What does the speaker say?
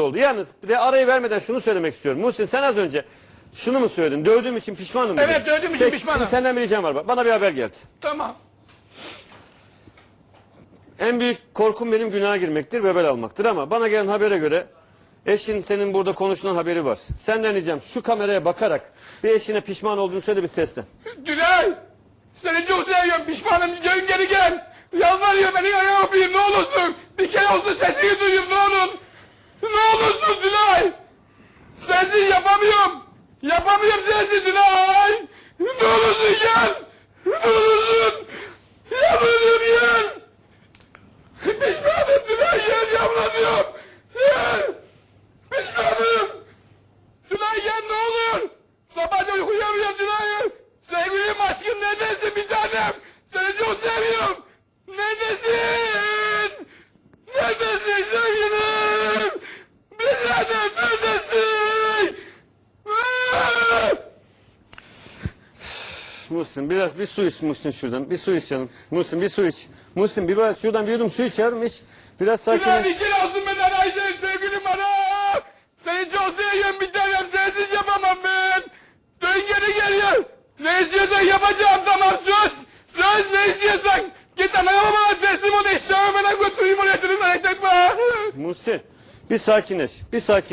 oldu. Yalnız bir de arayı vermeden şunu söylemek istiyorum. Muhsin sen az önce şunu mu söyledin? Dövdüğüm için pişmanım dedin. Evet, dövdüğüm için Peki, pişmanım. şimdi Senden bir ricam var. Bak, Bana bir haber geldi. Tamam. En büyük korkum benim günaha girmektir, bebel almaktır ama bana gelen habere göre eşin senin burada konuşulan haberi var. Senden ricam şu kameraya bakarak bir eşine pişman olduğunu söyle bir seslen. Dülay. Seni çok seviyorum. Pişmanım. Dön geri gel. Yalvarıyor beni ayağa öpeyim ne olursun. Bir kere olsun sesini duyayım ne olur. Ne olursun Dülay. Sensiz yapamıyorum. Yapamıyorum sensiz Dülay. Ne olursun gel. Ne olursun. Yalvarıyorum gel. Pişmanım Dülay gel yalvarıyorum. Gel. Pişmanım. Tülay gel ne olur. Sabahca uyuyamıyorum Tülay. Sevgilim aşkım neredesin bir tanem? Seni çok seviyorum. Neredesin? Neredesin sevgilim? Bir tanem neredesin? Ah! Muhsin biraz bir su iç Muhsin şuradan. Bir su iç canım. Muhsin bir su iç. Muhsin bir biraz şuradan bir yudum su iç yavrum iç. Biraz sakinleş. bir kere olsun benden Ayşe sevgilim bana. Seni çok seviyorum bir tanem sensiz yapamam ben. Dön geri geliyor. Ne istiyorsan yapacağım tamam söz. Söz ne istiyorsan. Git anana babana teslim ol eşyamı bana götüreyim oraya merak etme. Muhsin bir sakinleş. Bir sakinleş.